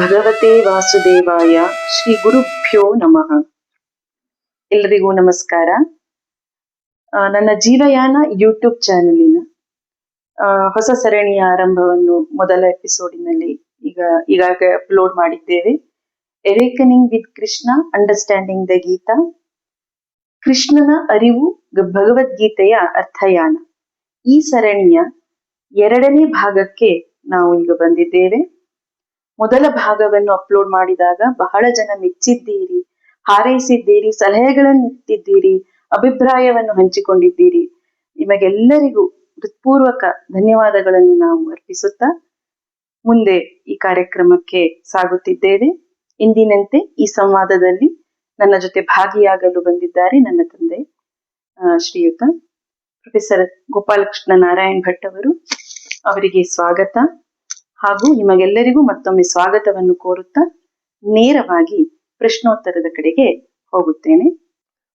ಭಗವತೆ ವಾಸುದೇವಾಯ ಶ್ರೀ ಗುರುಭ್ಯೋ ನಮಃ. ಎಲ್ಲರಿಗೂ ನಮಸ್ಕಾರ. ನನ್ನ ಜೀವಯಾನ ಯೂಟ್ಯೂಬ್ ಚಾನೆಲಿನ ಹೊಸ ಸರಣಿಯ ಆರಂಭವನ್ನು ಮೊದಲ ಎಪಿಸೋಡಿನಲ್ಲಿ ಈಗ, ಈಗಾಗಲೇ ಅಪ್ಲೋಡ್ ಮಾಡಿದ್ದೇವೆ. Awakening with Krishna understanding the Gita ಕೃಷ್ಣನ ಅರಿವು ಭಗವದ್ಗೀತೆಯ ಅರ್ಥಯಾನ. ಈ ಸರಣಿಯ ಎರಡನೇ ಭಾಗಕ್ಕೆ ನಾವು ಈಗ ಬಂದಿದ್ದೇವೆ. ಮೊದಲ ಭಾಗವನ್ನು ಅಪ್ಲೋಡ್ ಮಾಡಿದಾಗ ಬಹಳ ಜನ ಮೆಚ್ಚಿದ್ದೀರಿ, ಹಾರೈಸಿದ್ದೀರಿ ಸಲಹೆಗಳನ್ನು ಇಟ್ಟಿದ್ದೀರಿ ಅಭಿಪ್ರಾಯವನ್ನು ಹಂಚಿಕೊಂಡಿದ್ದೀರಿ. ನಿಮಗೆಲ್ಲರಿಗೂ ಹೃತ್ಪೂರ್ವಕ ಧನ್ಯವಾದಗಳನ್ನು ನಾವು ಅರ್ಪಿಸುತ್ತಾ ಮುಂದೆ ಈ ಕಾರ್ಯಕ್ರಮಕ್ಕೆ ಸಾಗುತ್ತಿದ್ದೇವೆ. ಇಂದಿನಂತೆ ಈ ಸಂವಾದದಲ್ಲಿ ನನ್ನ ಜೊತೆ ಭಾಗಿಯಾಗಲು ಬಂದಿದ್ದಾರೆ ನನ್ನ ತಂದೆ ಶ್ರೀಯುತ. ಪ್ರೊಫೆಸರ್ ಗೋಪಾಲಕೃಷ್ಣ ನಾರಾಯಣ್ ಭಟ್ ಅವರು, ಅವರಿಗೆ ಸ್ವಾಗತ. ಹಾಗೂ ನಿಮಗೆಲ್ಲರಿಗೂ ಮತ್ತೊಮ್ಮೆ ಸ್ವಾಗತವನ್ನು ಕೋರುತ್ತಾ ನೇರವಾಗಿ ಪ್ರಶ್ನೋತ್ತರದ ಕಡೆಗೆ ಹೋಗುತ್ತೇನೆ.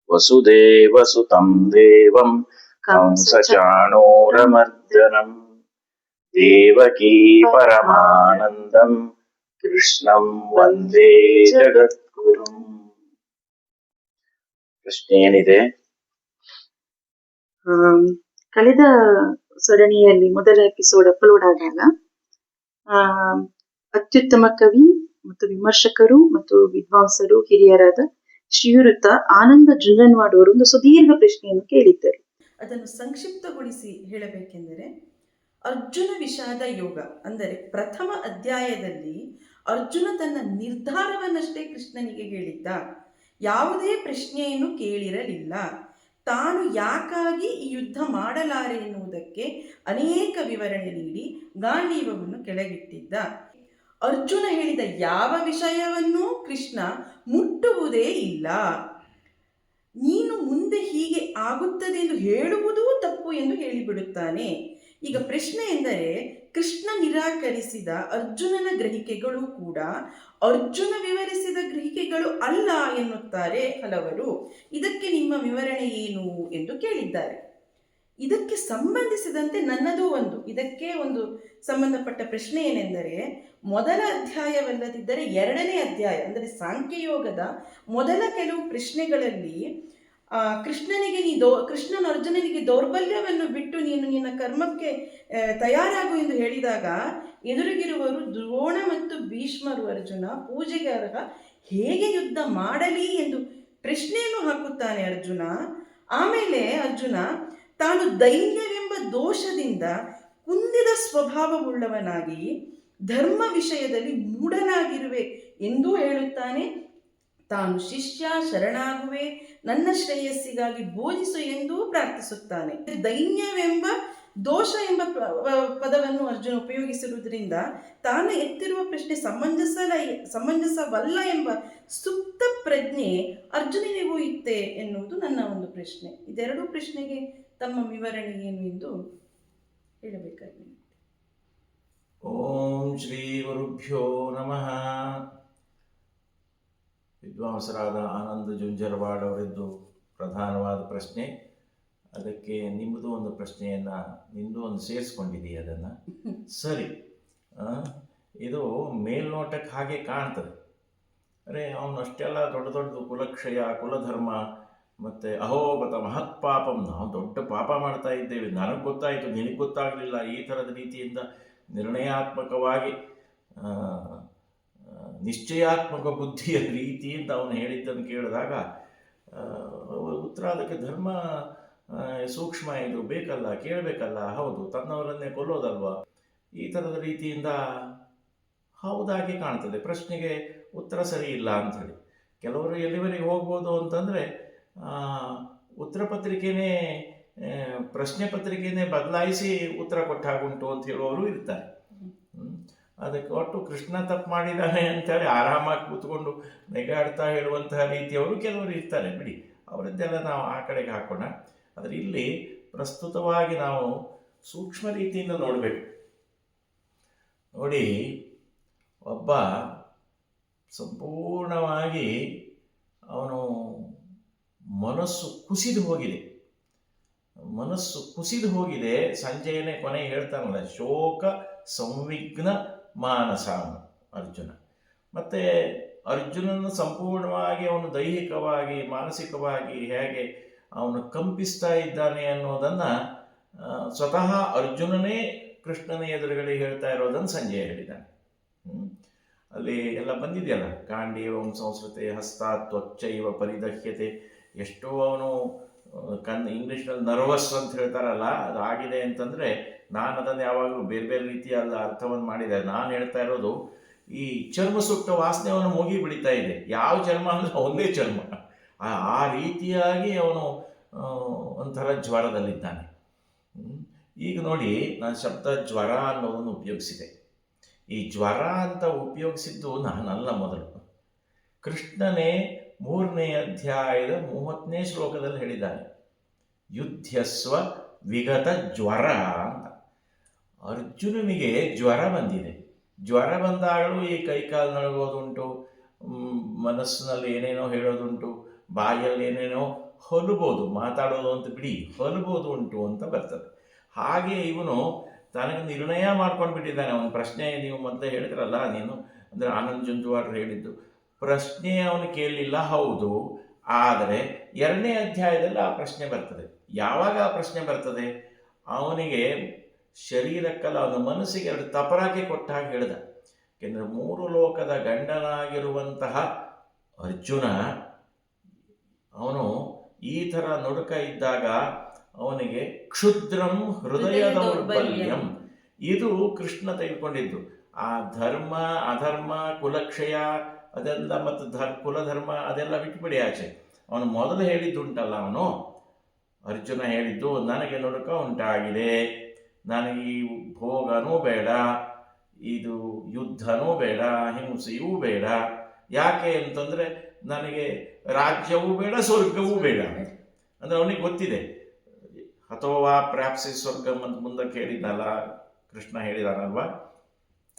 ವಸುದೇವ ಸುತಂ ದೇವಂ ಕಂಸಚಾಣೋರಮರ್ದನಂ ದೇವಕೀ ಪರಮಾನಂದಂ ಕೃಷ್ಣಂ ವಂದೇ ಜಗದ್ಗುರುಂ. ಪ್ರಶ್ನೆ ಏನಿದೆ? ಕಳೆದ ಸರಣಿಯಲ್ಲಿ ಮೊದಲ ಎಪಿಸೋಡ್ ಅಪ್ಲೋಡ್ ಆದಾಗ ಅತ್ಯುತ್ತಮ ಕವಿ ಮತ್ತು ವಿಮರ್ಶಕರು ಮತ್ತು ವಿದ್ವಾಂಸರು, ಹಿರಿಯರಾದ ಶ್ರೀಯುತ ಆನಂದ ಜುಂಜನ್ವಾಡ್ ಅವರು ಒಂದು ಸುದೀರ್ಘ ಪ್ರಶ್ನೆಯನ್ನು ಕೇಳಿದ್ದರು. ಅದನ್ನು ಸಂಕ್ಷಿಪ್ತಗೊಳಿಸಿ ಹೇಳಬೇಕೆಂದರೆ, ಅರ್ಜುನ ವಿಷಾದ ಯೋಗ ಅಂದರೆ ಪ್ರಥಮ ಅಧ್ಯಾಯದಲ್ಲಿ ಅರ್ಜುನ ತನ್ನ ನಿರ್ಧಾರವನ್ನಷ್ಟೇ ಕೃಷ್ಣನಿಗೆ ಹೇಳಿದ್ದ, ಯಾವುದೇ ಪ್ರಶ್ನೆಯನ್ನು ಕೇಳಿರಲಿಲ್ಲ. ತಾನು ಯಾಕಾಗಿ ಈ ಯುದ್ಧ ಮಾಡಲಾರೆ ಎನ್ನುವುದಕ್ಕೆ ಅನೇಕ ವಿವರಣೆ ನೀಡಿ ಗಾಂಡೀವವನ್ನು ಕೆಳಗಿಟ್ಟಿದ್ದ. ಅರ್ಜುನ ಹೇಳಿದ ಯಾವ ವಿಷಯವನ್ನೂ ಕೃಷ್ಣ ಮುಟ್ಟುವುದೇ ಇಲ್ಲ. ನೀನು ಮುಂದೆ ಹೀಗೆ ಆಗುತ್ತದೆ ಎಂದು ಹೇಳುವುದೂ ತಪ್ಪು ಎಂದು ಹೇಳಿಬಿಡುತ್ತಾನೆ. ಈಗ ಪ್ರಶ್ನೆ ಎಂದರೆ ಕೃಷ್ಣ ನಿರಾಕರಿಸಿದ ಅರ್ಜುನನ ಗ್ರಹಿಕೆಗಳು ಕೂಡ ಅರ್ಜುನ ವಿವರಿಸಿದ ಗ್ರಹಿಕೆಗಳು ಅಲ್ಲ ಎನ್ನುತ್ತಾರೆ ಹಲವರು. ಇದಕ್ಕೆ ನಿಮ್ಮ ವಿವರಣೆ ಏನು ಎಂದು ಕೇಳಿದ್ದಾರೆ. ಇದಕ್ಕೆ ಸಂಬಂಧಿಸಿದಂತೆ ನನ್ನದು ಒಂದು, ಇದಕ್ಕೆ ಒಂದು ಸಂಬಂಧಪಟ್ಟ ಪ್ರಶ್ನೆ ಏನೆಂದರೆ, ಮೊದಲ ಅಧ್ಯಾಯವಲ್ಲದಿದ್ದರೆ ಎರಡನೇ ಅಧ್ಯಾಯ, ಅಂದರೆ ಸಾಂಖ್ಯಯೋಗದ ಮೊದಲ ಕೆಲವು ಪ್ರಶ್ನೆಗಳಲ್ಲಿ ಕೃಷ್ಣನಿಗೆ ನೀ ದೋ, ಕೃಷ್ಣನ ಅರ್ಜುನನಿಗೆ ದೌರ್ಬಲ್ಯವನ್ನು ಬಿಟ್ಟು ನೀನು ನಿನ್ನ ಕರ್ಮಕ್ಕೆ ತಯಾರಾಗು ಎಂದು ಹೇಳಿದಾಗ ಎದುರಿಗಿರುವರು ದ್ರೋಣ ಮತ್ತು ಭೀಷ್ಮರು ಅರ್ಜುನ, ಪೂಜೆಗೆ ಅರ್ಹ, ಹೇಗೆ ಯುದ್ಧ ಮಾಡಲಿ ಎಂದು ಪ್ರಶ್ನೆಯನ್ನು ಹಾಕುತ್ತಾನೆ ಅರ್ಜುನ. ಆಮೇಲೆ ಅರ್ಜುನ, ತಾನು ದೈನ್ಯವೆಂಬ ದೋಷದಿಂದ ಕುಂದಿದ ಸ್ವಭಾವವುಳ್ಳವನಾಗಿ ಧರ್ಮ ವಿಷಯದಲ್ಲಿ ಮೂಢನಾಗಿರುವೆ ಎಂದೂ ಹೇಳುತ್ತಾನೆ. ತಾನು ಶಿಷ್ಯ ಶರಣಾಗುವೆ, ನನ್ನ ಶ್ರೇಯಸ್ಸಿಗಾಗಿ ಬೋಧಿಸು ಎಂದೂ ಪ್ರಾರ್ಥಿಸುತ್ತಾನೆ. ದೈನ್ಯವೆಂಬ ದೋಷ ಎಂಬ ಪದವನ್ನು ಅರ್ಜುನ ಉಪಯೋಗಿಸಿರುವುದರಿಂದ ತಾನು ಎತ್ತಿರುವ ಪ್ರಶ್ನೆ ಸಮಂಜಸಲ, ಸಮಂಜಸವಲ್ಲ ಎಂಬ ಸುಪ್ತ ಪ್ರಜ್ಞೆ ಅರ್ಜುನನಿಗೂ ಇತ್ತೆ ಎನ್ನುವುದು ನನ್ನ ಒಂದು ಪ್ರಶ್ನೆ. ಇದೆರಡೂ ಪ್ರಶ್ನೆಗೆ ತಮ್ಮ ವಿವರಣೆ ಏನು ಎಂದು ಹೇಳಬೇಕಾಗಿದೆ. ಓಂ ಶ್ರೀ ಗುರುಭ್ಯೋ ನಮಃ. ವಿದ್ವಾಂಸರಾದ ಆನಂದ ಜುಂಜರ್ವಾಡ್ ಅವರದ್ದು ಪ್ರಧಾನವಾದ ಪ್ರಶ್ನೆ. ಅದಕ್ಕೆ ನಿಮ್ಮದು ಒಂದು ಪ್ರಶ್ನೆಯನ್ನು ನಿಮ್ಮದು ಒಂದು ಸೇರಿಸ್ಕೊಂಡಿದ್ದೀ ಅದನ್ನು. ಸರಿ. ಇದು ಮೇಲ್ನೋಟಕ್ಕೆ ಹಾಗೆ ಕಾಣ್ತದೆ. ಅರೆ ಅವನು ಅಷ್ಟೆಲ್ಲ ದೊಡ್ಡ ದೊಡ್ಡ ಕುಲಕ್ಷಯ ಕುಲಧರ್ಮ ಮತ್ತು ಅಹೋಬತ ಮಹತ್ ಪಾಪಂ ನಾವು ದೊಡ್ಡ ಪಾಪ ಮಾಡ್ತಾ ಇದ್ದೇವೆ. ನನಗೆ ಗೊತ್ತಾಯಿತು ನಿನಗೆ ಗೊತ್ತಾಗಲಿಲ್ಲ ಈ ಥರದ ರೀತಿಯಿಂದ ನಿರ್ಣಯಾತ್ಮಕವಾಗಿ. ನಿಶ್ಚಯಾತ್ಮಕ ಬುದ್ಧಿಯ ರೀತಿ ಅಂತ ಅವನು ಹೇಳಿದ್ದನ್ನು ಕೇಳಿದಾಗ ಉತ್ತರ ಅದಕ್ಕೆ ಧರ್ಮ ಸೂಕ್ಷ್ಮ ಇದು ಬೇಕಲ್ಲ, ಕೇಳಬೇಕಲ್ಲ, ಹೌದು, ತನ್ನವರನ್ನೇ ಕೊಲ್ಲೋದಲ್ವಾ? ಈ ಥರದ ರೀತಿಯಿಂದ ಹೌದಾಗಿ ಕಾಣ್ತದೆ. ಪ್ರಶ್ನೆಗೆ ಉತ್ತರ ಸರಿ ಇಲ್ಲ ಅಂಥೇಳಿ. ಕೆಲವರು ಎಲ್ಲಿವರೆಗೆ ಹೋಗ್ಬೋದು ಅಂತಂದರೆ ಉತ್ತರ ಪತ್ರಿಕೆನೇ ಪ್ರಶ್ನೆ ಪತ್ರಿಕೆನೇ ಬದಲಾಯಿಸಿ ಉತ್ತರ ಕೊಟ್ಟಾಗುಂಟು ಅಂತ ಹೇಳುವವರು ಇರ್ತಾರೆ. ಅದಕ್ಕೆ ಒಟ್ಟು ಕೃಷ್ಣ ತಪ್ಪು ಮಾಡಿದ್ದಾನೆ ಅಂತೇಳಿ ಆರಾಮಾಗಿ ಕೂತ್ಕೊಂಡು ನೆಗಾಡ್ತಾ ಹೇಳುವಂತಹ ರೀತಿಯವರು ಕೆಲವರು ಇರ್ತಾರೆ. ಬಿಡಿ, ಅವರದ್ದೆಲ್ಲ ನಾವು ಆ ಕಡೆಗೆ ಹಾಕೋಣ. ಆದರೆ ಇಲ್ಲಿ ಪ್ರಸ್ತುತವಾಗಿ ನಾವು ಸೂಕ್ಷ್ಮ ರೀತಿಯಿಂದ ನೋಡಬೇಕು. ನೋಡಿ, ಒಬ್ಬ ಸಂಪೂರ್ಣವಾಗಿ ಅವನು ಮನಸ್ಸು ಕುಸಿದು ಹೋಗಿದೆ. ಮನಸ್ಸು ಕುಸಿದು ಹೋಗಿದೆ. ಸಂಜೆಯೇ ಕೊನೆ ಹೇಳ್ತಾನಲ್ಲ, ಶೋಕ ಸಂವಿಘ್ನ ಮಾನಸ ಅರ್ಜುನ. ಮತ್ತು ಅರ್ಜುನನ ಸಂಪೂರ್ಣವಾಗಿ ಅವನು ದೈಹಿಕವಾಗಿ, ಮಾನಸಿಕವಾಗಿ ಹೇಗೆ ಅವನು ಕಂಪಿಸ್ತಾ ಇದ್ದಾನೆ ಅನ್ನೋದನ್ನು ಸ್ವತಃ ಅರ್ಜುನನೇ ಕೃಷ್ಣನ ಎದುರುಗಡೆ ಹೇಳ್ತಾ ಇರೋದನ್ನು ಸಂಜೆ ಹೇಳಿದ್ದಾನೆ ಅಲ್ಲಿ ಎಲ್ಲ ಬಂದಿದೆಯಲ್ಲ? ಕಾಂಡೀವಂ ಸಂಸ್ಕೃತಿ ಹಸ್ತ ತ್ವಚ್ಚೈವ ಪರಿದಹ್ಯತೆ. ಎಷ್ಟೋ ಅವನು ಕನ್, ಇಂಗ್ಲೀಷ್ನಲ್ಲಿ ನರ್ವಸ್ ಅಂತ ಹೇಳ್ತಾರಲ್ಲ ಅದು ಆಗಿದೆ ಅಂತಂದರೆ ನಾನು ಅದನ್ನು ಯಾವಾಗಲೂ ಬೇರೆ ಬೇರೆ ರೀತಿಯಾದ ಅರ್ಥವನ್ನು ಮಾಡಿದೆ. ನಾನು ಹೇಳ್ತಾ ಇರೋದು, ಈ ಚರ್ಮ ಸುಟ್ಟ ವಾಸನೆ ಅವನು ಮುಗಿ ಬಿಡಿತಾ ಇದೆ. ಯಾವ ಚರ್ಮ ಅಂದರೆ ಒಂದೇ ಚರ್ಮ. ಆ ರೀತಿಯಾಗಿ ಅವನು ಒಂಥರ ಜ್ವರದಲ್ಲಿದ್ದಾನೆ. ಈಗ ನೋಡಿ, ನಾನು ಶಬ್ದ ಜ್ವರ ಅನ್ನೋದನ್ನು ಉಪಯೋಗಿಸಿದೆ. ಈ ಜ್ವರ ಅಂತ ಉಪಯೋಗಿಸಿದ್ದು ನಾನಲ್ಲ ಮೊದಲು. ಕೃಷ್ಣನೇ ಮೂರನೇ ಅಧ್ಯಾಯದ ಮೂವತ್ತನೇ ಶ್ಲೋಕದಲ್ಲಿ ಹೇಳಿದ್ದಾನೆ, ಯುದ್ಧಸ್ವ ವಿಗತ ಜ್ವರ ಅರ್ಜುನನಿಗೆ ಜ್ವರ ಬಂದಿದೆ. ಜ್ವರ ಬಂದಾಗಲೂ ಈ ಕೈಕಾಲು ನಡಗೋದುಂಟು ಮ್, ಮನಸ್ಸಿನಲ್ಲಿ ಏನೇನೋ ಹೇಳೋದುಂಟು ಬಾಯಲ್ಲಿ ಏನೇನೋ ಹೊಲಬೋದು ಮಾತಾಡೋದು ಅಂತ ಬಿಡಿ ಹೊಲಬೋದು ಉಂಟು ಅಂತ ಬರ್ತದೆ. ಹಾಗೆ ಇವನು ತನಗೆ ನಿರ್ಣಯ ಮಾಡ್ಕೊಂಡು ಬಿಟ್ಟಿದ್ದಾನೆ ಅವನ ಪ್ರಶ್ನೆ ನೀವು ಮೊದಲೇ ಹೇಳಿದ್ರಲ್ಲ ನೀನು ಅಂದರೆ ಆನಂದ್ ಜುಂಜುವಾಡ್ರು ಹೇಳಿದ್ದು. ಪ್ರಶ್ನೆ ಅವನು ಕೇಳಲಿಲ್ಲ ಹೌದು ಆದರೆ ಎರಡನೇ ಅಧ್ಯಾಯದಲ್ಲಿ ಆ ಪ್ರಶ್ನೆ ಬರ್ತದೆ. ಯಾವಾಗ ಆ ಪ್ರಶ್ನೆ ಬರ್ತದೆ? ಅವನಿಗೆ ಶರೀರಕ್ಕಲ್ಲ ಅವನ ಮನಸ್ಸಿಗೆ ಎರಡು ತಪರಾಗಿ ಕೊಟ್ಟ ಹಾಗೆ ಹೇಳ್ದ. ಯಾಕೆಂದರೆ ಮೂರು ಲೋಕದ ಗಂಡನಾಗಿರುವಂತಹ ಅರ್ಜುನ ಅವನು ಈ ಥರ ನುಡುಕ ಇದ್ದಾಗ ಅವನಿಗೆ ಕ್ಷುದ್ರಂ ಹೃದಯ ದೌರ್ಬಲ್ಯಂ ಇದು ಕೃಷ್ಣ ತೆಗೆದುಕೊಂಡಿದ್ದು. ಆ ಧರ್ಮ ಅಧರ್ಮ ಕುಲಕ್ಷಯ ಅದೆಲ್ಲ ಮತ್ತು ಧರ್ ಕುಲಧರ್ಮ ಅದೆಲ್ಲ ಬಿಟ್ಬಿಡಿ ಆಚೆ. ಅವನು ಮೊದಲು ಹೇಳಿದ್ದುಂಟಲ್ಲ ಅವನು. ಅರ್ಜುನ ಹೇಳಿದ್ದು ನನಗೆ ನುಡುಕ ಉಂಟಾಗಿದೆ. ನನಗೆ ಈ ಭೋಗನೂ ಬೇಡ ಇದು ಯುದ್ಧನೂ ಬೇಡ ಹಿಂಸೆಯೂ ಬೇಡ. ಯಾಕೆ ಅಂತಂದರೆ ನನಗೆ ರಾಜ್ಯವೂ ಬೇಡ ಸ್ವರ್ಗವೂ ಬೇಡ. ಅಂದರೆ ಅವನಿಗೆ ಗೊತ್ತಿದೆ. ಅಥವಾ ಪ್ರಾಪ್ಸಿ ಸ್ವರ್ಗಂ ಅಂತ ಮುಂದಕ್ಕೆ ಹೇಳಿದ್ನಲ್ಲ ಕೃಷ್ಣ ಹೇಳಿದಾನಲ್ವ?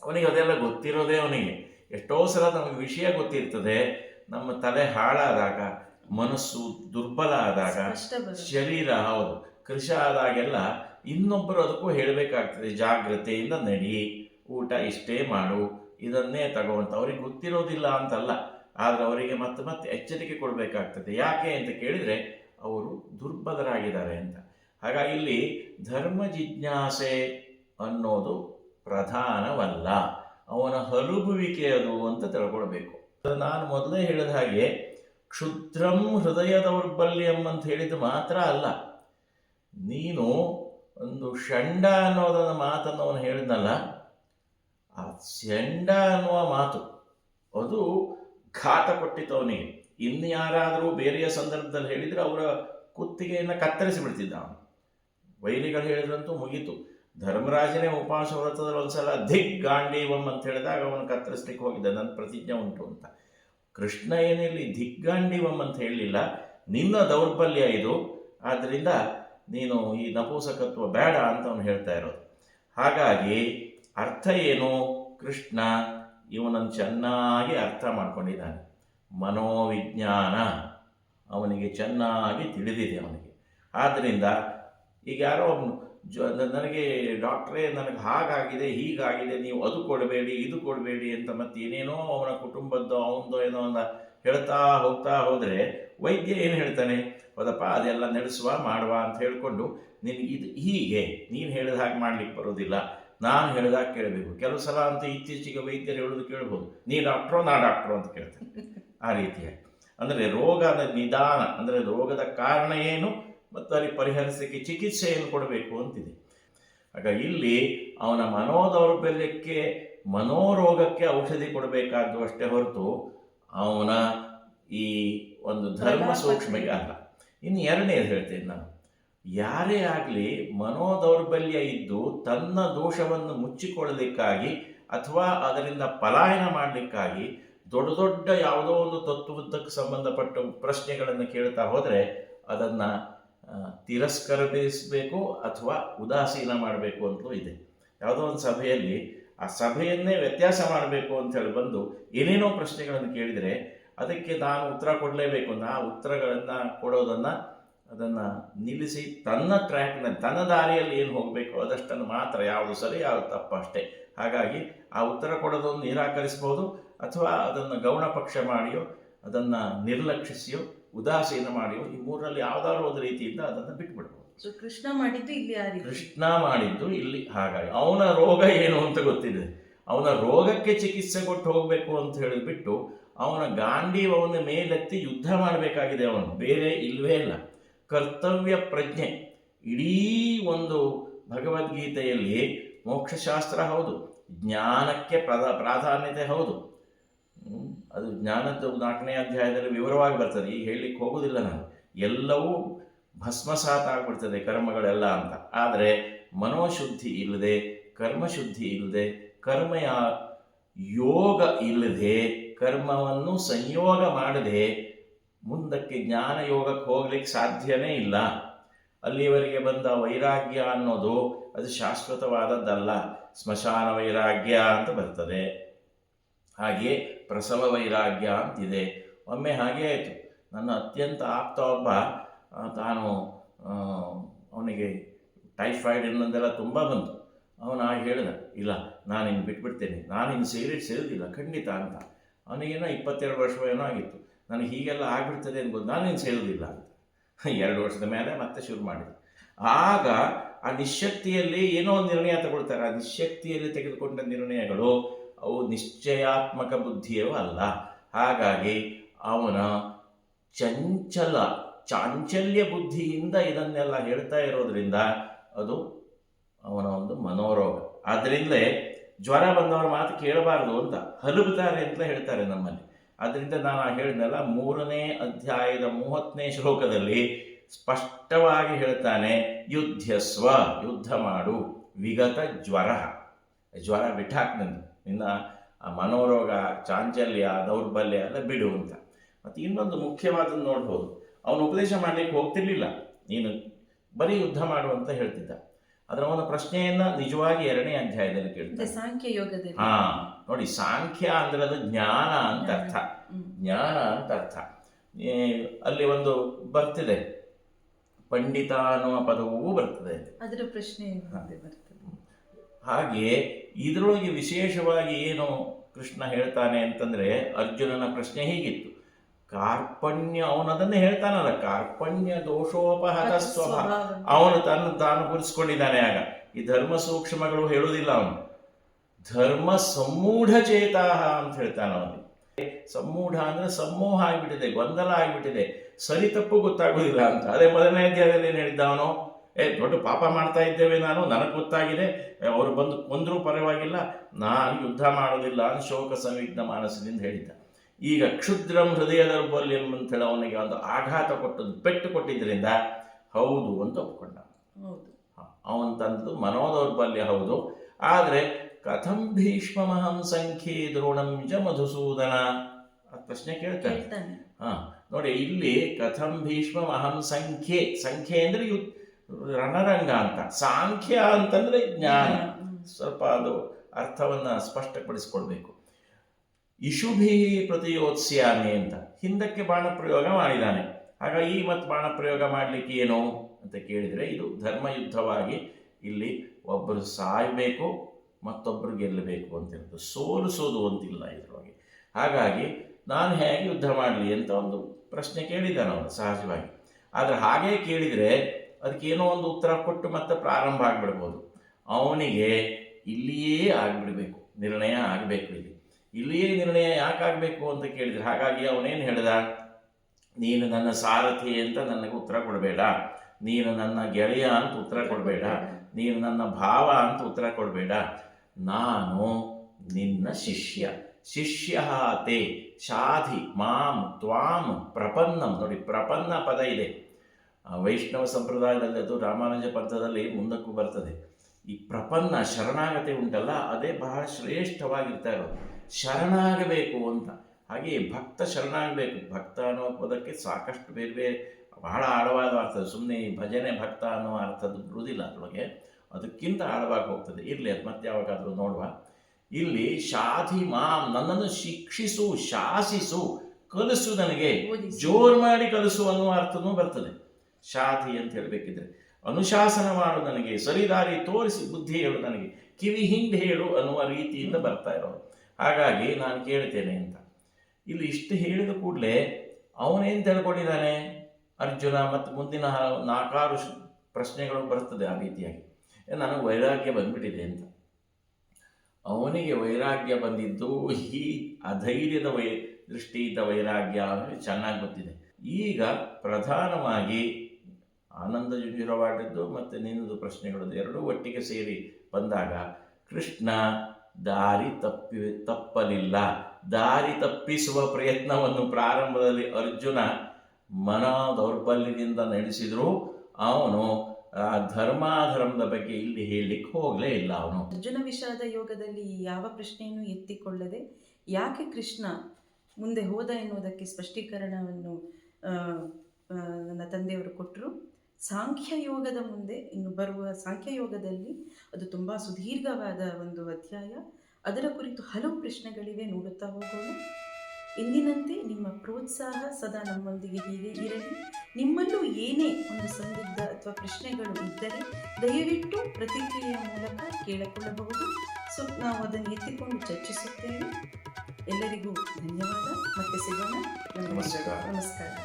ಅವನಿಗೆ ಅದೆಲ್ಲ ಗೊತ್ತಿರೋದೇ ಅವನಿಗೆ. ಎಷ್ಟೋ ಸಲ ನಮಗೆ ವಿಷಯ ಗೊತ್ತಿರ್ತದೆ ನಮ್ಮ ತಲೆ ಹಾಳಾದಾಗ ಮನಸ್ಸು ದುರ್ಬಲ ಆದಾಗ ಶರೀರ ಹೌದು ಕೃಷಿ ಆದಾಗೆಲ್ಲ ಇನ್ನೊಬ್ಬರು ಅದಕ್ಕೂ ಹೇಳಬೇಕಾಗ್ತದೆ, ಜಾಗ್ರತೆಯಿಂದ ನಡಿ, ಊಟ ಇಷ್ಟೇ ಮಾಡು, ಇದನ್ನೇ ತಗೋವಂತ ಅವ್ರಿಗೆ ಗೊತ್ತಿರೋದಿಲ್ಲ ಅಂತಲ್ಲ, ಆದರೆ ಅವರಿಗೆ ಮತ್ತೆ ಮತ್ತೆ ಎಚ್ಚರಿಕೆ ಕೊಡಬೇಕಾಗ್ತದೆ. ಯಾಕೆ ಅಂತ ಕೇಳಿದರೆ, ಅವರು ದುರ್ಬಲರಾಗಿದ್ದಾರೆ ಅಂತ. ಹಾಗಾಗಿ ಇಲ್ಲಿ ಧರ್ಮ ಜಿಜ್ಞಾಸೆ ಅನ್ನೋದು ಪ್ರಧಾನವಲ್ಲ. ಅವನ ಹಲುಬುವಿಕೆ ಅದು ಅಂತ ತಿಳ್ಕೊಳ್ಬೇಕು. ನಾನು ಮೊದಲೇ ಹೇಳಿದ ಹಾಗೆ, ಕ್ಷುದ್ರಂ ಹೃದಯ ದೌರ್ಬಲ್ಯಂ ಅಂತ ಹೇಳಿದ್ದು ಮಾತ್ರ ಅಲ್ಲ. ನೀನು ಒಂದು ಷಂಡ ಅನ್ನೋದನ್ನ ಮಾತನ್ನು ಅವನು ಹೇಳಿದ್ನಲ್ಲ, ಆ ಷಂಡ ಅನ್ನುವ ಮಾತು, ಅದು ಘಾತ ಕೊಟ್ಟಿತ್ತು ಅವನಿಗೆ ಇನ್ನು ಯಾರಾದರೂ ಬೇರೆಯ ಸಂದರ್ಭದಲ್ಲಿ ಹೇಳಿದರೆ ಅವರ ಕುತ್ತಿಗೆಯನ್ನು ಕತ್ತರಿಸಿ ಬಿಡ್ತಿದ್ದ ಅವನು. ವೈರಿಗಳು ಹೇಳಿದ್ರಂತೂ ಮುಗೀತು. ಧರ್ಮರಾಜನೇ ಉಪವಾಸ ವ್ರತದಲ್ಲಿ ಒಂದ್ಸಲ ಧಿಗ್ ಗಾಂಡೀವಂ ಅಂತ ಹೇಳಿದಾಗ ಅವನು ಕತ್ತರಿಸ್ಲಿಕ್ಕೆ ಹೋಗಿದ್ದ, ನನ್ನ ಪ್ರತಿಜ್ಞೆ ಉಂಟು ಅಂತ. ಕೃಷ್ಣ ಏನಿಲ್ಲಿ ದಿಗ್ಗಾಂಡಿವಂ ಅಂತ ಹೇಳಲಿಲ್ಲ, ನಿನ್ನ ದೌರ್ಬಲ್ಯ ಇದು. ಆದ್ದರಿಂದ ನೀನು ಈ ನಪುಂಸಕತ್ವ ಬೇಡ ಅಂತ ಅವನು ಹೇಳ್ತಾ ಇರೋದು. ಹಾಗಾಗಿ ಅರ್ಥ ಏನು? ಕೃಷ್ಣ ಇವನನ್ನು ಚೆನ್ನಾಗಿ ಅರ್ಥ ಮಾಡ್ಕೊಂಡಿದ್ದಾನೆ. ಮನೋವಿಜ್ಞಾನ ಅವನಿಗೆ ಚೆನ್ನಾಗಿ ತಿಳಿದಿದೆ ಅವನಿಗೆ. ಆದ್ದರಿಂದ ಈಗ ಯಾರೋ ಒಬ್ನು, ಜ ನನಗೆ ಡಾಕ್ಟ್ರೇ ನನಗೆ ಹಾಗಾಗಿದೆ, ಹೀಗಾಗಿದೆ, ನೀವು ಅದು ಕೊಡಬೇಡಿ, ಇದು ಕೊಡಬೇಡಿ ಅಂತ ಮತ್ತೆ ಏನೇನೋ ಅವನ ಕುಟುಂಬದ್ದು, ಅವನದೋ ಏನೋ ಒಂದು ಹೇಳ್ತಾ ಹೋಗ್ತಾ ಹೋದರೆ ವೈದ್ಯ ಏನು ಹೇಳ್ತಾನೆ? ಹೌದಪ್ಪ ಅದೆಲ್ಲ ನಡೆಸುವ ಮಾಡುವ ಅಂತ ಹೇಳಿಕೊಂಡು ನಿನಗೆ ಇದು ಹೀಗೆ ನೀನು ಹೇಳಿದ ಹಾಗೆ ಮಾಡ್ಲಿಕ್ಕೆ ಬರೋದಿಲ್ಲ ನಾನು ಹೇಳಿದಾಗ ಕೇಳಬೇಕು. ಕೆಲವು ಸಲ ಅಂತ ಇತ್ತೀಚೆಗೆ ವೈದ್ಯರು ಹೇಳೋದು ಕೇಳ್ಬೋದು. ನೀ ಡಾಕ್ಟ್ರೋ ನಾ ಡಾಕ್ಟ್ರು ಅಂತ ಕೇಳ್ತೇನೆ ಆ ರೀತಿಯಾಗಿ. ಅಂದರೆ ರೋಗದ ನಿಧಾನ ಅಂದರೆ ರೋಗದ ಕಾರಣ ಏನು? ಮತ್ತು ಅಲ್ಲಿ ಪರಿಹರಿಸಲಿಕ್ಕೆ ಚಿಕಿತ್ಸೆಯನ್ನು ಕೊಡಬೇಕು ಅಂತಿದೆ. ಆಗ ಇಲ್ಲಿ ಅವನ ಮನೋದೌರ್ಬಲ್ಯಕ್ಕೆ ಮನೋರೋಗಕ್ಕೆ ಔಷಧಿ ಕೊಡಬೇಕಾದ್ದು ಅಷ್ಟೇ ಹೊರತು ಅವನ ಈ ಒಂದು ಧರ್ಮ ಸೂಕ್ಷ್ಮಗೆ ಅಲ್ಲ. ಇನ್ನು ಎರಡನೇದು ಹೇಳ್ತೀನಿ ನಾನು. ಯಾರೇ ಆಗಲಿ ಮನೋದೌರ್ಬಲ್ಯ ಇದ್ದು ತನ್ನ ದೋಷವನ್ನು ಮುಚ್ಚಿಕೊಳ್ಳಲಿಕ್ಕಾಗಿ ಅಥವಾ ಅದರಿಂದ ಪಲಾಯನ ಮಾಡಲಿಕ್ಕಾಗಿ ದೊಡ್ಡ ದೊಡ್ಡ ಯಾವುದೋ ಒಂದು ತತ್ವಕ್ಕೆ ಸಂಬಂಧಪಟ್ಟ ಪ್ರಶ್ನೆಗಳನ್ನು ಕೇಳ್ತಾ ಹೋದರೆ ಅದನ್ನು ತಿರಸ್ಕರಿಸಬೇಕು ಅಥವಾ ಉದಾಸೀನ ಮಾಡಬೇಕು ಅಂತಲೂ ಇದೆ. ಯಾವುದೋ ಒಂದು ಸಭೆಯಲ್ಲಿ ಆ ಸಭೆಯನ್ನೇ ವ್ಯತ್ಯಾಸ ಮಾಡಬೇಕು ಅಂತ ಹೇಳಿ ಬಂದು ಏನೇನೋ ಪ್ರಶ್ನೆಗಳನ್ನು ಕೇಳಿದರೆ ಅದಕ್ಕೆ ನಾನು ಉತ್ತರ ಕೊಡಲೇಬೇಕು. ನಾ ಉತ್ತರಗಳನ್ನು ಕೊಡೋದನ್ನು ಅದನ್ನು ನಿಲ್ಲಿಸಿ ತನ್ನ ಟ್ರ್ಯಾಕ್ನಲ್ಲಿ ತನ್ನ ದಾರಿಯಲ್ಲಿ ಏನು ಹೋಗಬೇಕು ಅದಷ್ಟನ್ನು ಮಾತ್ರ ಯಾವುದು ಸರಿ ಯಾವುದು ತಪ್ಪು ಅಷ್ಟೇ. ಹಾಗಾಗಿ ಆ ಉತ್ತರ ಕೊಡೋದನ್ನು ನಿರಾಕರಿಸ್ಬೋದು ಅಥವಾ ಅದನ್ನು ಗೌಣ ಪಕ್ಷ ಮಾಡಿಯೋ ಅದನ್ನು ನಿರ್ಲಕ್ಷಿಸಿಯೋ ಉದಾಸೀನ ಮಾಡಿಯೋ ಈ ಮೂರರಲ್ಲಿ ಯಾವ್ದಾದ್ರು ಒಂದು ರೀತಿಯಿಂದ ಅದನ್ನು ಬಿಟ್ಬಿಡ್ಬೋದು. ಸೊ ಕೃಷ್ಣ ಮಾಡಿದ್ದು ಇಲ್ಲಿ ಕೃಷ್ಣ ಮಾಡಿದ್ದು ಇಲ್ಲಿ ಹಾಗಾಗಿ. ಅವನ ರೋಗ ಏನು ಅಂತ ಗೊತ್ತಿದೆ? ಅವನ ರೋಗಕ್ಕೆ ಚಿಕಿತ್ಸೆ ಕೊಟ್ಟು ಹೋಗಬೇಕು ಅಂತ ಹೇಳಿದ್ಬಿಟ್ಟು ಅವನ ಗಾಂಡೀವವನ್ನು ಮೇಲೆತ್ತಿ ಯುದ್ಧ ಮಾಡಬೇಕಾಗಿದೆ ಅವನು. ಬೇರೆ ಇಲ್ಲವೇ ಇಲ್ಲ. ಕರ್ತವ್ಯ ಪ್ರಜ್ಞೆ. ಇಡೀ ಒಂದು ಭಗವದ್ಗೀತೆಯಲ್ಲಿ ಮೋಕ್ಷಶಾಸ್ತ್ರ ಹೌದು. ಜ್ಞಾನಕ್ಕೆ ಪ್ರಧಾ ಪ್ರಾಧಾನ್ಯತೆ ಹೌದು. ಅದು ಜ್ಞಾನದ್ದು ನಾಲ್ಕನೇ ಅಧ್ಯಾಯದಲ್ಲಿ ವಿವರವಾಗಿ ಬರ್ತದೆ. ಈಗ ಹೇಳಲಿಕ್ಕೆ ಹೋಗುವುದಿಲ್ಲ ನಾನು. ಎಲ್ಲವೂ ಭಸ್ಮಸಾತ ಆಗ್ಬಿಡ್ತದೆ ಕರ್ಮಗಳೆಲ್ಲ ಅಂತ. ಆದರೆ ಮನೋಶುದ್ಧಿ ಇಲ್ಲದೆ, ಕರ್ಮಶುದ್ಧಿ ಇಲ್ಲದೆ, ಕರ್ಮಯ ಯೋಗ ಇಲ್ಲದೆ ಕರ್ಮವನ್ನು ಸಂಯೋಗ ಮಾಡದೆ ಮುಂದಕ್ಕೆ ಜ್ಞಾನ ಯೋಗಕ್ಕೆ ಹೋಗ್ಲಿಕ್ಕೆ ಸಾಧ್ಯನೇ ಇಲ್ಲ. ಅಲ್ಲಿಯವರೆಗೆ ಬಂದ ವೈರಾಗ್ಯ ಅನ್ನೋದು ಅದು ಶಾಶ್ವತವಾದದ್ದಲ್ಲ. ಸ್ಮಶಾನ ವೈರಾಗ್ಯ ಅಂತ ಬರ್ತದೆ. ಹಾಗೆ ಪ್ರಸವ ವೈರಾಗ್ಯ ಅಂತಿದೆ. ಒಮ್ಮೆ ಹಾಗೆ ಆಯಿತು. ನನ್ನ ಅತ್ಯಂತ ಆಪ್ತ ಒಬ್ಬ ತಾನು ಅವನಿಗೆ ಟೈಫಾಯ್ಡ್ ಇನ್ನೊಂದೆಲ್ಲ ತುಂಬ ಬಂತು. ಅವನು ಹೇಳಿದ, ಇಲ್ಲ ನಾನು ಇನ್ನು ಬಿಟ್ಬಿಡ್ತೇನೆ. ನಾನು ಇನ್ನು ಸಿಗರೇಟ್ ಸೇರೋದಿಲ್ಲ. ಖಂಡಿತ ಅಂತ. ಅವನಿಗೇನೋ ಇಪ್ಪತ್ತೆರಡು ವರ್ಷವೇನೋ ಆಗಿತ್ತು. ನನಗೆ ಹೀಗೆಲ್ಲ ಆಗಿಬಿಡ್ತದೆ ಅನ್ಬೋದು. ನಾನು ಏನು ಸೇರೋದಿಲ್ಲ ಎರಡು ವರ್ಷದ ಮೇಲೆ ಮತ್ತೆ ಶುರು ಮಾಡಿದೆ. ಆಗ ಆ ನಿಶಕ್ತಿಯಲ್ಲಿ ಏನೋ ಒಂದು ನಿರ್ಣಯ ತಗೊಳ್ತಾರೆ. ಆ ನಿಶಕ್ತಿಯಲ್ಲಿ ತೆಗೆದುಕೊಂಡ ನಿರ್ಣಯಗಳು ಅವು ನಿಶ್ಚಯಾತ್ಮಕ ಬುದ್ಧಿಯೂ ಅಲ್ಲ. ಹಾಗಾಗಿ ಅವನ ಚಂಚಲ, ಚಾಂಚಲ್ಯ ಬುದ್ಧಿಯಿಂದ ಇದನ್ನೆಲ್ಲ ಹೇಳ್ತಾ ಇರೋದ್ರಿಂದ ಅದು ಅವನ ಒಂದು ಮನೋರೋಗ. ಆದ್ದರಿಂದಲೇ ಜ್ವರ ಬಂದವರ ಮಾತು ಕೇಳಬಾರದು ಅಂತ ಹಲುಬುತ್ತಾರೆ ಅಂತ ಹೇಳ್ತಾರೆ ನಮ್ಮಲ್ಲಿ. ಅದರಿಂದ ನಾನು ಹೇಳಿದ್ನಲ್ಲ, ಮೂರನೇ ಅಧ್ಯಾಯದ ಮೂವತ್ತನೇ ಶ್ಲೋಕದಲ್ಲಿ ಸ್ಪಷ್ಟವಾಗಿ ಹೇಳ್ತಾನೆ ಯುದ್ಧಸ್ವ ಯುದ್ಧ ಮಾಡು, ವಿಗತ ಜ್ವರ. ಜ್ವರ ಬಿಟ್ಟಾಕ್ ನಿನ್ನ ಆ ಮನೋರೋಗ, ಚಾಂಚಲ್ಯ, ದೌರ್ಬಲ್ಯ ಎಲ್ಲ ಬಿಡು ಅಂತ. ಮತ್ತು ಇನ್ನೊಂದು ಮುಖ್ಯವಾದದ್ದು ನೋಡ್ಬೋದು. ಅವನು ಉಪದೇಶ ಮಾಡಲಿಕ್ಕೆ ಹೋಗ್ತಿರ್ಲಿಲ್ಲ. ನೀನು ಬರೀ ಯುದ್ಧ ಮಾಡು ಅಂತ ಹೇಳ್ತಿದ್ದ. ಅದರ ಒಂದು ಪ್ರಶ್ನೆಯನ್ನ ನಿಜವಾಗಿ ಎರಡನೇ ಅಧ್ಯಾಯದಲ್ಲಿ ಕೇಳ್ತಾರೆ. ಸಾಂಖ್ಯ ಯೋಗದಲ್ಲಿ. ಹಾ ನೋಡಿ ಸಾಂಖ್ಯ ಅಂದ್ರೆ ಅದು ಜ್ಞಾನ ಅಂತ ಅರ್ಥ. ಜ್ಞಾನ ಅಂತ ಅರ್ಥ. ಅಲ್ಲಿ ಒಂದು ಬರ್ತಿದೆ. ಪಂಡಿತ ಅನ್ನುವ ಪದವೂ ಬರ್ತದೆ ಅದರ ಪ್ರಶ್ನೆ ಹಾಗೆ ಇದರೊಳಗೆ ವಿಶೇಷವಾಗಿ ಏನು ಕೃಷ್ಣ ಹೇಳ್ತಾನೆ ಅಂತಂದ್ರೆ ಅರ್ಜುನನ ಪ್ರಶ್ನೆ ಹೀಗಿತ್ತು. ಕಾರ್ಪಣ್ಯ ಅವನದನ್ನೇ ಹೇಳ್ತಾನಲ್ಲ ಕಾರ್ಪಣ್ಯ ದೋಷೋಪಹತ ಸ್ವಭಾವ. ಅವನು ತನ್ನ ತಾನು ಗುರಿಸ್ಕೊಂಡಿದ್ದಾನೆ ಆಗ. ಈ ಧರ್ಮ ಸೂಕ್ಷ್ಮಗಳು ಹೇಳುವುದಿಲ್ಲ ಅವನು. ಧರ್ಮ ಸಮೂಢ ಚೇತಾಹ ಅಂತ ಹೇಳ್ತಾನೆ ಅವನು. ಸಮೂಢ ಅಂದ್ರೆ ಸಮೂಹ ಆಗಿಬಿಟ್ಟಿದೆ ಗೊಂದಲ ಆಗಿಬಿಟ್ಟಿದೆ. ಸರಿ ತಪ್ಪು ಗೊತ್ತಾಗೋದಿಲ್ಲ ಅಂತ. ಅದೇ ಮೊದಲನೇ ಅಧ್ಯಾಯದಲ್ಲಿ ಏನು ಹೇಳಿದ್ದ ಅವನು? ಏ ದೊಡ್ಡ ಪಾಪ ಮಾಡ್ತಾ ಇದ್ದೇವೆ ನಾನು ನನಗೆ ಗೊತ್ತಾಗಿದೆ. ಅವರು ಬಂದು ಕೊಂದರೂ ಪರವಾಗಿಲ್ಲ ನಾನು ಯುದ್ಧ ಮಾಡೋದಿಲ್ಲ ಅಂತ ಶೋಕ ಸಂವಿಗ್ನ ಮಾನಸದಿಂದ ಹೇಳಿದ್ದ. ಈಗ ಕ್ಷುದ್ರಂ ಹೃದಯ ದೌರ್ಬಲ್ಯಂ ಅಂತೇಳಿ ಅವನಿಗೆ ಒಂದು ಆಘಾತ ಕೊಟ್ಟದ್ದು ಪೆಟ್ಟು ಕೊಟ್ಟಿದ್ದರಿಂದ ಹೌದು ಅಂತ ಒಪ್ಕೊಂಡ. ಅವನು ತಂದದ್ದು ಮನೋದೌರ್ಬಲ್ಯ ಹೌದು. ಆದರೆ ಕಥಂ ಭೀಷ್ಮಮಹಂ ಸಂಖ್ಯೆ ದ್ರೋಣಂ ಜ ಮಧುಸೂದನ ಪ್ರಶ್ನೆ ಕೇಳ್ತಾನೆ. ಹಾಂ ಹಾ ನೋಡಿ ಇಲ್ಲಿ ಕಥಂ ಭೀಷ್ಮ ಮಹಂ ಸಂಖ್ಯೆ ಸಂಖ್ಯೆ ಅಂದ್ರೆ ಯು ರಣರಂಗ ಅಂತ. ಸಾಂಖ್ಯ ಅಂತಂದ್ರೆ ಜ್ಞಾನ. ಸ್ವಲ್ಪ ಅದು ಅರ್ಥವನ್ನ ಸ್ಪಷ್ಟಪಡಿಸ್ಕೊಳ್ಬೇಕು. ಇಶುಭಿ ಪ್ರತಿಯೋತ್ಸ್ಯಾಮಿ ಅಂತ. ಹಿಂದಕ್ಕೆ ಬಾಣ ಪ್ರಯೋಗ ಮಾಡಿದ್ದಾನೆ. ಹಾಗಾಗಿ ಮತ್ತು ಬಾಣ ಪ್ರಯೋಗ ಮಾಡಲಿಕ್ಕೆ ಏನು ಅಂತ ಕೇಳಿದರೆ, ಇದು ಧರ್ಮಯುದ್ಧವಾಗಿ ಇಲ್ಲಿ ಒಬ್ಬರು ಸಾಯಬೇಕು ಮತ್ತೊಬ್ಬರು ಗೆಲ್ಲಬೇಕು ಅಂತ ಸೋಲಿಸೋದು ಅಂತಿಲ್ಲ ಇದರೊಳಗೆ. ಹಾಗಾಗಿ ನಾನು ಹೇಗೆ ಯುದ್ಧ ಮಾಡಲಿ ಅಂತ ಒಂದು ಪ್ರಶ್ನೆ ಕೇಳಿದ್ದಾನೆ ಅವನು ಸಹಜವಾಗಿ. ಆದರೆ ಹಾಗೇ ಕೇಳಿದರೆ ಅದಕ್ಕೇನೋ ಒಂದು ಉತ್ತರ ಕೊಟ್ಟು ಮತ್ತೆ ಪ್ರಾರಂಭ ಆಗಿಬಿಡ್ಬೋದು. ಅವನಿಗೆ ಇಲ್ಲಿಯೇ ಆಗಿಬಿಡಬೇಕು, ನಿರ್ಣಯ ಆಗಬೇಕು ಇಲ್ಲಿ. ಇಲ್ಲಿಯೇ ನಿರ್ಣಯ ಯಾಕಾಗಬೇಕು ಅಂತ ಕೇಳಿದರೆ. ಹಾಗಾಗಿ ಅವನೇನು ಹೇಳಿದ? ನೀನು ನನ್ನ ಸಾರಥಿ ಅಂತ ನನಗೆ ಉತ್ತರ ಕೊಡಬೇಡ. ನೀನು ನನ್ನ ಗೆಳೆಯ ಅಂತ ಉತ್ತರ ಕೊಡಬೇಡ. ನೀನು ನನ್ನ ಭಾವ ಅಂತ ಉತ್ತರ ಕೊಡಬೇಡ. ನಾನು ನಿನ್ನ ಶಿಷ್ಯ. ಶಿಷ್ಯ ತೇ ಶಾಧಿ ಮಾಂ ತ್ವಾಂ ಪ್ರಪನ್ನಂ. ನೋಡಿ, ಪ್ರಪನ್ನ ಪದ ಇದೆ. ವೈಷ್ಣವ ಸಂಪ್ರದಾಯದಲ್ಲಿ ಅದು ರಾಮಾನುಜ ಪಂಥದಲ್ಲಿ ಮುಂದಕ್ಕೂ ಬರ್ತದೆ. ಈ ಪ್ರಪನ್ನ ಶರಣಾಗತಿ ಉಂಟಲ್ಲ, ಅದೇ ಬಹಳ ಶ್ರೇಷ್ಠವಾಗಿರ್ತಾ ಇರೋದು. ಶರಣಾಗಬೇಕು ಅಂತ. ಹಾಗೆ ಭಕ್ತ ಶರಣಾಗಬೇಕು. ಭಕ್ತ ಅನ್ನೋ ಪದಕ್ಕೆ ಸಾಕಷ್ಟು ಬೇರೆ ಬೇರೆ ಬಹಳ ಆಳವಾದ ಅರ್ಥ. ಸುಮ್ಮನೆ ಈ ಭಜನೆ ಭಕ್ತ ಅನ್ನೋ ಅರ್ಥದ್ದು ಬರುವುದಿಲ್ಲ ಅದರೊಳಗೆ. ಅದಕ್ಕಿಂತ ಆಳವಾಗಿ ಹೋಗ್ತದೆ. ಇರಲಿ ಅದು ಮತ್ತೆ ಯಾವಾಗಾದರೂ ನೋಡುವ. ಇಲ್ಲಿ ಶಾಧಿ ಮಾಂ ನನ್ನನ್ನು ಶಿಕ್ಷಿಸು ಶಾಸಿಸು ಕಲಿಸು ನನಗೆ. ಜೋರು ಜೋರ್ ಮಾಡಿ ಕಲಿಸು ಅನ್ನುವ ಅರ್ಥನೂ ಬರ್ತದೆ. ಶಾಧಿ ಅಂತ ಹೇಳಬೇಕಿದ್ರೆ. ಅನುಶಾಸನ ಮಾಡು ನನಗೆ. ಸರಿದಾರಿ ತೋರಿಸಿ ಬುದ್ಧಿ ಹೇಳು ನನಗೆ. ಕಿವಿ ಹಿಂದೆ ಹೇಳು ಅನ್ನುವ ರೀತಿಯಿಂದ ಬರ್ತಾ ಇರೋದು. ಹಾಗಾಗಿ ನಾನು ಕೇಳ್ತೇನೆ ಅಂತ. ಇಲ್ಲಿ ಇಷ್ಟು ಹೇಳಿದ ಕೂಡಲೇ ಅವನೇನು ತಿಳ್ಕೊಂಡಿದ್ದಾನೆ? ಅರ್ಜುನ ಮತ್ತು ಮುಂದಿನ ನಾಲ್ಕಾರು ಪ್ರಶ್ನೆಗಳು ಬರ್ತದೆ ಆ ರೀತಿಯಾಗಿ. ನನಗೆ ವೈರಾಗ್ಯ ಬಂದ್ಬಿಟ್ಟಿದೆ ಅಂತ. ಅವನಿಗೆ ವೈರಾಗ್ಯ ಬಂದಿದ್ದು ಈ ಅಧೈರ್ಯದ ವೈ ದೃಷ್ಟಿಯಿಂದ ವೈರಾಗ್ಯ ಚೆನ್ನಾಗಿ ಗೊತ್ತಿದೆ. ಈಗ ಪ್ರಧಾನವಾಗಿ ಆನಂದ ಜುಂಜುರವಾಡಿದ್ದು ಮತ್ತು ನಿನ್ನದು ಪ್ರಶ್ನೆಗಳು ಎರಡೂ ಒಟ್ಟಿಗೆ ಸೇರಿ ಬಂದಾಗ ಕೃಷ್ಣ ದಾರಿ ತಪ್ಪಿ, ತಪ್ಪಲಿಲ್ಲ. ದಾರಿ ತಪ್ಪಿಸುವ ಪ್ರಯತ್ನವನ್ನು ಪ್ರಾರಂಭದಲ್ಲಿ ಅರ್ಜುನ ಮನ ದೌರ್ಬಲ್ಯದಿಂದ ನಡೆಸಿದ್ರು. ಅವನು ಧರ್ಮಾಧರ್ಮದ ಬಗ್ಗೆ ಇಲ್ಲಿ ಹೇಳಲಿಕ್ಕೆ ಹೋಗಲೇ ಇಲ್ಲ ಅವನು. ಅರ್ಜುನ ವಿಷಾದ ಯೋಗದಲ್ಲಿ ಯಾವ ಪ್ರಶ್ನೆಯನ್ನು ಎತ್ತಿಕೊಳ್ಳದೆ ಯಾಕೆ ಕೃಷ್ಣ ಮುಂದೆ ಹೋದ ಎನ್ನುವುದಕ್ಕೆ ಸ್ಪಷ್ಟೀಕರಣವನ್ನು ನನ್ನ ತಂದೆಯವರು ಕೊಟ್ಟರು ಸಾಂಖ್ಯ ಯೋಗದ ಮುಂದೆ ಇನ್ನು ಬರುವ ಸಾಂಖ್ಯ ಯೋಗದಲ್ಲಿ ಅದು ತುಂಬ ಸುದೀರ್ಘವಾದ ಒಂದು ಅಧ್ಯಾಯ. ಅದರ ಕುರಿತು ಹಲವು ಪ್ರಶ್ನೆಗಳಿವೆ ನೋಡುತ್ತಾ ಹೋಗೋಣ. ಎಂದಿನಂತೆ ನಿಮ್ಮ ಪ್ರೋತ್ಸಾಹ ಸದಾ ನಮ್ಮೊಂದಿಗೆ ಹೀಗೆ ಇರಲಿ. ನಿಮ್ಮಲ್ಲೂ ಏನೇ ಒಂದು ಸಂದಿಗ್ಧ ಅಥವಾ ಪ್ರಶ್ನೆಗಳು ಇದ್ದರೆ ದಯವಿಟ್ಟು ಪ್ರತಿಕ್ರಿಯೆಯ ಮೂಲಕ ಕೇಳಿಕೊಳ್ಳಬಹುದು. ಸೊ ನಾವು ಅದನ್ನು ಎತ್ತಿಕೊಂಡು ಚರ್ಚಿಸುತ್ತೇವೆ. ಎಲ್ಲರಿಗೂ ಧನ್ಯವಾದ. ಮತ್ತೆ ಸಿಗೋಣ. ನಮಸ್ಕಾರ.